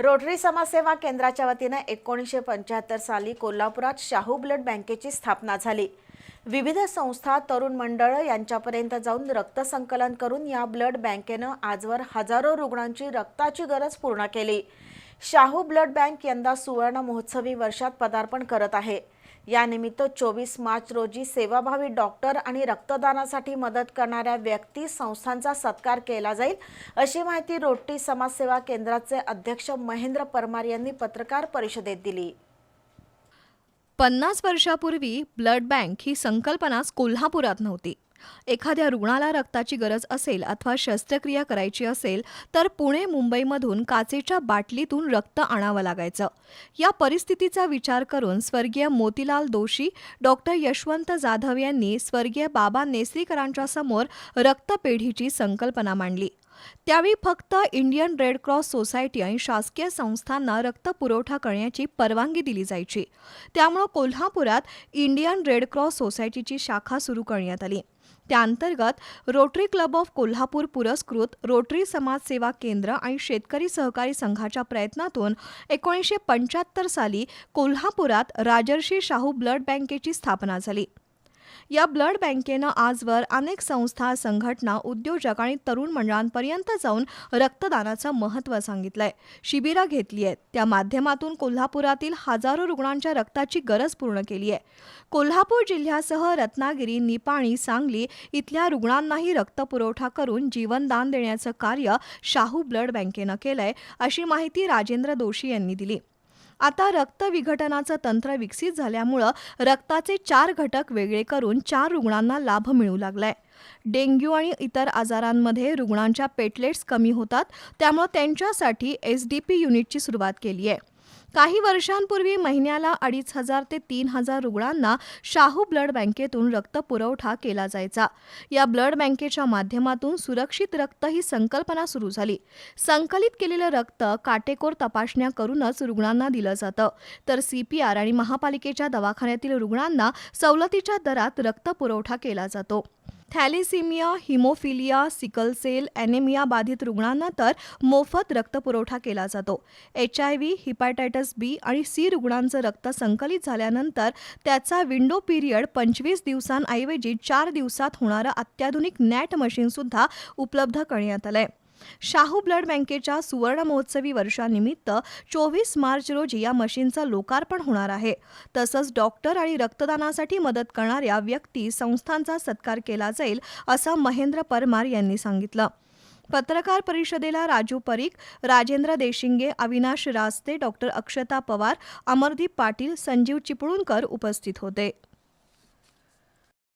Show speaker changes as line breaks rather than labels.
Rotary समाजसेवा केंद्राच्या वतीनं एकोणीसशे पंच्याहत्तर साली कोल्हापुरात शाहू ब्लड बँकेची स्थापना झाली. विविध संस्था तरुण मंडळ यांच्यापर्यंत जाऊन रक्त संकलन करून या ब्लड बँकेनं आजवर हजारो रुग्णांची रक्ताची गरज पूर्ण केली. शाहू ब्लड बँक यंदा सुवर्ण महोत्सवी वर्षात पदार्पण करत आहे. यानिमित्त चोवीस मार्च रोजी सेवाभावी डॉक्टर आणि रक्तदानासाठी मदत करणाऱ्या व्यक्ती संस्थांचा सत्कार केला जाईल. अशी माहिती रोटरी समाजसेवा केंद्राचे अध्यक्ष महेंद्र परमार यांनी पत्रकार परिषदेत दिली.
पन्नास वर्षापूर्वी ब्लड बँक ही संकल्पनाच कोल्हापुरात नव्हती. एखाद्या रुग्णाला रक्ताची गरज असेल अथवा शस्त्रक्रिया करायची असेल तर पुणे मुंबईमधून काचेच्या बाटलीतून रक्त आणावं लागायचं. या परिस्थितीचा विचार करून स्वर्गीय मोतीलाल दोशी डॉक्टर यशवंत जाधव यांनी स्वर्गीय बाबा नेसरीकरांच्या समोर रक्तपेढीची संकल्पना मांडली. त्यावेळी फक्त इंडियन रेड क्रॉस सोसायटी आणि शासकीय संस्थांना रक्त पुरवठा करण्याची परवानगी दिली जायची. त्यामुळं कोल्हापुरात इंडियन रेड क्रॉस सोसायटीची शाखा सुरू करण्यात आली. त्याअंतर्गत रोटरी क्लब ऑफ कोल्हापूर पुरस्कृत रोटरी समाजसेवा केंद्र आणि शेतकरी सहकारी संघाच्या प्रयत्नातून एकोणीसशे पंच्याहत्तर साली कोल्हापुरात राजर्षी शाहू ब्लड बँकेची स्थापना झाली. या ब्लड बँकेनं आजवर अनेक संस्था संघटना उद्योजक आणि तरुण मंडळांपर्यंत जाऊन रक्तदानाचं महत्त्व सांगितलंय. शिबिरं घेतली आहेत. त्या माध्यमातून कोल्हापुरातील हजारो रुग्णांच्या रक्ताची गरज पूर्ण केली आहे. कोल्हापूर जिल्ह्यासह रत्नागिरी निपाणी सांगली इथल्या रुग्णांनाही रक्तपुरवठा करून जीवनदान देण्याचं कार्य शाहू ब्लड बँकेनं केलंय अशी माहिती राजेंद्र दोशी यांनी दिली. आता रक्त विघटनाचं तंत्र विकसित झाल्यामुळं रक्ताचे चार घटक वेगळे करून चार रुग्णांना लाभ मिळू लागलाय. डेंग्यू आणि इतर आजारांमध्ये रुग्णांच्या पेटलेट्स कमी होतात त्यामुळं त्यांच्यासाठी एस डी पी युनिटची सुरुवात केली आहे काही वर्षांपूर्वी महिन्याला अडीच हजार ते तीन हजार रुग्णांना शाहू ब्लड बँकेतून रक्त पुरवठा केला जायचा. या ब्लड बँकेच्या माध्यमातून सुरक्षित रक्त ही संकल्पना सुरू झाली. संकलित केलेलं रक्त काटेकोर तपासण्या करूनच रुग्णांना दिलं जातं. तर सीपीआर आणि महापालिकेच्या दवाखान्यातील रुग्णांना सवलतीच्या दरात रक्त पुरवठा केला जातो. थॅलेसिमिया हिमोफिलिया सिकलसेल ॲनेमिया बाधित रुग्णांना तर मोफत रक्तपुरवठा केला जातो. H I V hepatitis B आणि सी रुग्णांचं रक्त संकलित झाल्यानंतर त्याचा विंडो पिरियड पंचवीस दिवसांऐवजी चार दिवसात होणारं अत्याधुनिक नॅट मशीनसुद्धा उपलब्ध करण्यात आहे शाहू ब्लड बँकेच्या सुवर्ण महोत्सवी वर्षानिमित्त चोवीस मार्च रोजी या मशीनचं लोकार्पण होणार आहे. तसंच डॉक्टर आणि रक्तदानासाठी मदत करणाऱ्या व्यक्ती संस्थांचा सत्कार केला जाईल असं महेंद्र परमार यांनी सांगितलं. पत्रकार परिषदेला राजू परीख राजेंद्र देशिंगे अविनाश रास्ते डॉक्टर अक्षता पवार अमरदीप पाटील संजीव चिपळूणकर उपस्थित होते.